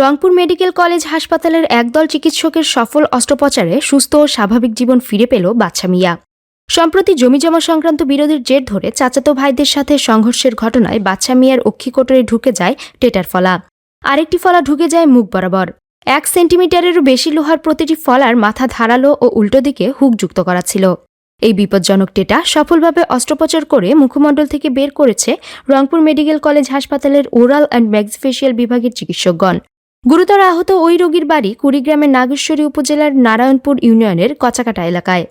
Rangpur medical college হাসপাতালের একদল চিকিৎসকের সফল অস্ত্রোপচারে সুস্থ ও স্বাভাবিক জীবন ফিরে পেল বাচ্চা মিয়া। সম্প্রতি জমিজমা সংক্রান্ত বিরোধের জের ধরে চাচাতো ভাইদের সাথে সংঘর্ষের ঘটনায় বাচ্চা মিয়ার অক্ষিকোটরে ঢুকে যায় টেটার ফলা। আরেকটি ফলা ঢুকে যায় মুখ বরাবর। এক সেন্টিমিটারেরও বেশি লোহার প্রতিটি ফলার মাথা ধারালো ও উল্টো দিকে হুক যুক্ত করা ছিল। এই বিপজ্জনক টেটা সফলভাবে অস্ত্রোপচার করে মুখমণ্ডল থেকে বের করেছে রংপুর মেডিকেল কলেজ হাসপাতালের ওরাল অ্যান্ড ম্যাক্সিফেশিয়াল বিভাগের চিকিৎসকগণ। গুরুতর আহত ওই রোগীর বাড়ি কুড়িগ্রামের নাগেশ্বরী উপজেলার নারায়ণপুর ইউনিয়নের কচাকাটা এলাকায়।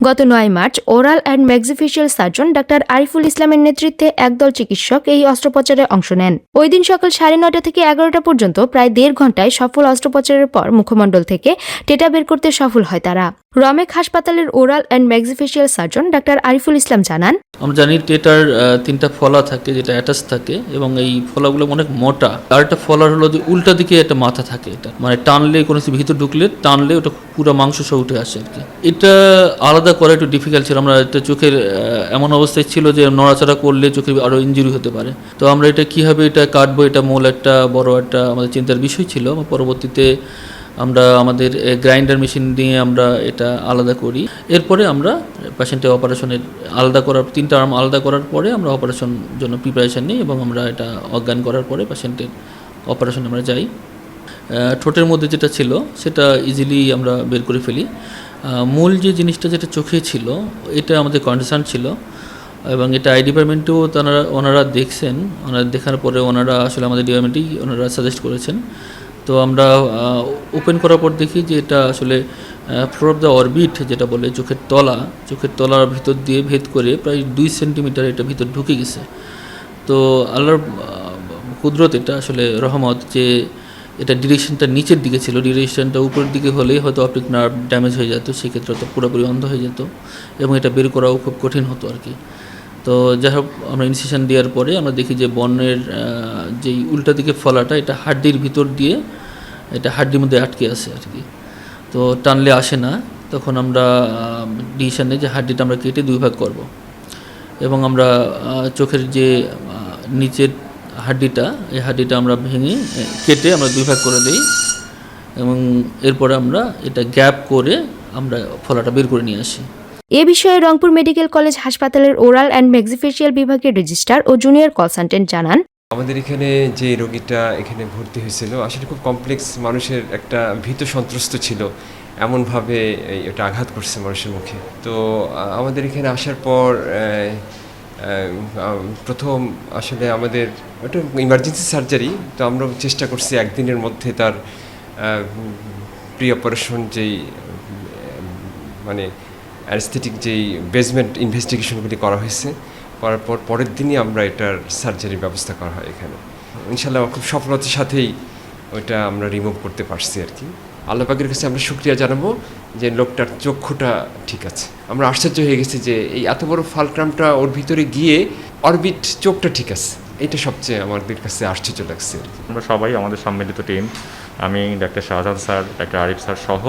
গত নয় March, oral and maxillofacial surgeon doctor Ariful ইসলামের নেতৃত্বে একদল চিকিৎসক এই অস্ত্রোপচারে অংশ নেন। ওই দিন সকাল সাড়ে নয়টা থেকে এগারোটা পর্যন্ত প্রায় দেড় ঘন্টায় সফল অস্ত্রোপচারের পর মুখমণ্ডল থেকে টেটা বের করতে সফল হয় তারা। রমেক হাসপাতালের oral and maxillofacial surgeon doctor Ariful Islam জানান, আমরা জানি টেটার তিনটা ফলা থাকে যেটা অ্যাটাচ থাকে এবং এই ফলাগুলো অনেক মোটা। আর একটা ফলার হলো যে উল্টা দিকে একটা মাথা থাকে এটা। মানে টানলে কোনো কিছু ভিতর ঢুকলে, টানলে ওটা পুরো মাংস সহ উঠে আসে আর কি। এটা আলাদা করা একটু ডিফিকাল্ট ছিল। আমরা এটা চোখের এমন অবস্থায় ছিল যে নড়াচড়া করলে চোখের আরও ইঞ্জুরি হতে পারে। তো আমরা এটা কীভাবে এটা কাটবো, এটা মূল একটা বড় একটা আমাদের চিন্তার বিষয় ছিল। পরবর্তীতে আমরা আমাদের গ্রাইন্ডার মেশিন দিয়ে আমরা এটা আলাদা করি। এরপরে আমরা পেশেন্টের অপারেশনের আলাদা করার, তিনটা আর্ম আলাদা করার পরে আমরা অপারেশন জন্য প্রিপারেশন নিই এবং আমরা এটা অজ্ঞান করার পরে পেশেন্টের অপারেশন আমরা যাই। ঠোঁটের মধ্যে যেটা ছিল, সেটা ইজিলি আমরা বের করে ফেলি। মূল যে জিনিসটা যেটা চোখে ছিল, এটা আমাদের কন্ডিশন ছিল এবং এটা আই ডিপার্টমেন্টেও তারা, ওনারা দেখছেন। ওনারা দেখার পরে ওনারা আসলে আমাদের ডিপার্টমেন্টেই ওনারা সাজেস্ট করেছেন তো আমরা ওপেন করার পর দেখি যে এটা আসলে ফ্লোর অফ দ্য অরবিট যেটা বলে চোখের তলা, চোখের তলার ভিতর দিয়ে ভেদ করে প্রায় দুই সেন্টিমিটার এটা ভিতর ঢুকে গেছে। তো আল্লাহর কুদরত এটা আসলে রহমত যে এটা ডিরেকশনটা নিচের দিকে ছিল, ডিরেকশনটা উপরের দিকে হলেই হয়তো অপটিক নার্ভ ড্যামেজ হয়ে যেত, সেক্ষেত্রে তো পুরোপুরি অন্ধ হয়ে যেত এবং এটা বের করাও খুব কঠিন হতো আর কি। তো যাই হোক, আমরা ইনসিশন দেওয়ার পরে আমরা দেখি যে বর্ণের যেই উল্টা দিকে ফলাটা, এটা হাড্ডির ভিতর দিয়ে এটা হাড্ডির মধ্যে আটকে আছে আর কি। তো টানলে আসে না, তখন আমরা ডিসিশন নিই যে হাড্ডিটা আমরা কেটে দুই ভাগ করব। এবং আমরা চোখের যে নিচের হাড্ডিটা, এই হাড্ডিটা আমরা ভেঙে কেটে আমরা দুই ভাগ করে দিই। এবং এরপরে আমরা এটা গ্যাপ করে আমরা ফলাটা বের করে নিয়ে আসি। এ বিষয়ে রংপুর মেডিকেল কলেজ হাসপাতালের ওরাল অ্যান্ড ম্যাক্সিফেশিয়াল বিভাগের রেজিস্ট্রার ও জুনিয়র কনসালটেন্ট জানান, আমাদের এখানে যে রোগীটা এখানে ভর্তি হয়েছিল, আসলে খুব কমপ্লেক্স মানুষের একটা ভীত সন্ত্রস্ত ছিল। এমনভাবে এটা আঘাত করছে মানুষের মুখে। তো আমাদের এখানে আসার পর প্রথম আসলে আমাদের ওটা ইমার্জেন্সি সার্জারি তো আমরা চেষ্টা করছি একদিনের মধ্যে তার প্রি অপারেশন যেই মানে অ্যানস্থেটিক যেই বেসমেন্ট ইনভেস্টিগেশনগুলি করা হয়েছে, করার পর পরের দিনই আমরা এটার সার্জারির ব্যবস্থা করা হয় এখানে। ইনশাল্লাহ খুব সফলতার সাথেই ওইটা আমরা রিমুভ করতে পারছি আর কি আল্লাহ পাকের কাছে আমরা শুক্রিয়া জানাব যে লোকটার চক্ষুটা ঠিক আছে। আমরা আশ্চর্য হয়ে গেছি যে এই এত বড় ফালক্রামটা ওর ভিতরে গিয়ে অরবিট চোখটা ঠিক আছে। এটা সবচেয়ে আমাদের কাছে আশ্চর্য লাগছে আমরা সবাই আমাদের সম্মিলিত টিম আমি ডাক্তার Shahzad sir doctor Arif sir সহ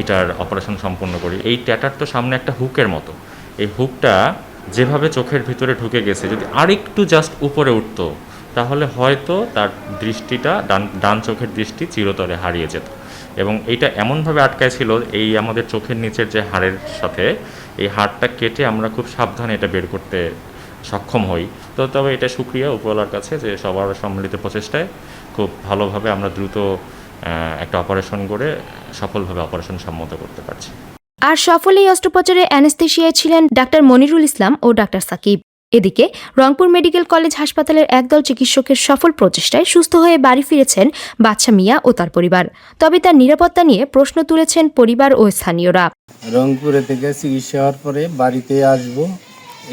এটার অপারেশন সম্পন্ন করি। এই ট্যাটার তো সামনে একটা হুকের মতো। এই হুকটা যেভাবে চোখের ভিতরে ঢুকে গেছে, যদি আরেকটু জাস্ট উপরে উঠতো, তাহলে হয়তো তার দৃষ্টিটা ডান ডান চোখের দৃষ্টি চিরতরে হারিয়ে যেত। এবং এইটা এমনভাবে আটকায় ছিল এই আমাদের চোখের নিচের যে হাড়ের সাথে, এই হাড়টা কেটে আমরা খুব সাবধানে এটা বের করতে সক্ষম হই। তো তবে এটা সুক্রিয়া উপরওয়ালার কাছে যে সবার সম্মিলিত প্রচেষ্টায় খুব ভালোভাবে আমরা দ্রুত একটা অপারেশন করে সফলভাবে অপারেশন সম্মত করতে পারছি। আর সফল এই অস্ত্রোপচারে অ্যানেস্থেশিয়ায় ছিলেন ডাক্তার মনিরুল ইসলাম ও ডাক্তার সাকিব। এদিকে রংপুর মেডিকেল কলেজ হাসপাতালের একদল চিকিৎসকের সফল প্রচেষ্টায় সুস্থ হয়ে বাড়ি ফিরেছেন বাচ্চা মিয়া ও তার পরিবার। তবে তার নিরাপত্তা নিয়ে প্রশ্ন তুলেছেন পরিবার ও স্থানীয়রা। রংপুরে থেকে চিকিৎসা হওয়ার পরে বাড়িতে আসব।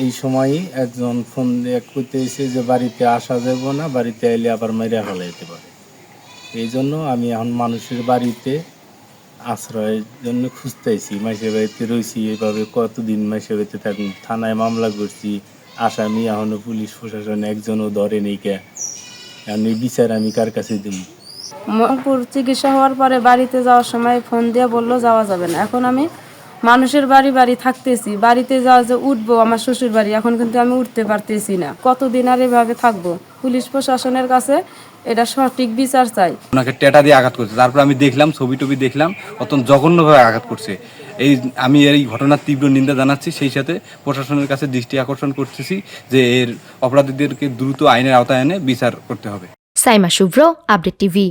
এই সময়ই একজন ফোন দিয়ে করতে এসে যে বাড়িতে আসা যাব না বাড়িতে এলে আবার মেরে ফেলাইতে পারে। এই জন্য আমি এখন মানুষের বাড়িতে আশ্রয়ের জন্য খুঁজতেছি মাসের বাড়িতে রয়েছি এভাবে কতদিন মাসের বাড়িতে থাকুন থানায় মামলা করছি, আসামি এখনও পুলিশ প্রশাসন একজনও ধরে নেই কে। এই বিচার আমি কার কাছে দিব? মংপুর চিকিৎসা হওয়ার পরে বাড়িতে যাওয়ার সময় ফোন দিয়ে বলল, যাওয়া যাবে না। এখন আমি মানুষের বাড়ি বাড়ি থাকতেছি। বাড়িতে যাওয়া যে উঠবো, আমার শ্বশুর বাড়ি এখন কিন্তু আমি উঠতে পারতেছি না। কতদিন আর এভাবে থাকব? পুলিশ প্রশাসনের কাছে এটা সঠিক বিচার চাই। ওনাকে টেটা দিয়ে আঘাত করছে। তারপর আমি দেখলাম ছবি টবি দেখলাম অত্যন্ত জঘন্যভাবে আঘাত করছে। এই আমি এই ঘটনার তীব্র নিন্দা জানাচ্ছি সেই সাথে প্রশাসনের কাছে দৃষ্টি আকর্ষণ করতেছি যে এর অপরাধীদেরকে দ্রুত আইনের আওতায় এনে বিচার করতে হবে। Saima Shubhra update TV.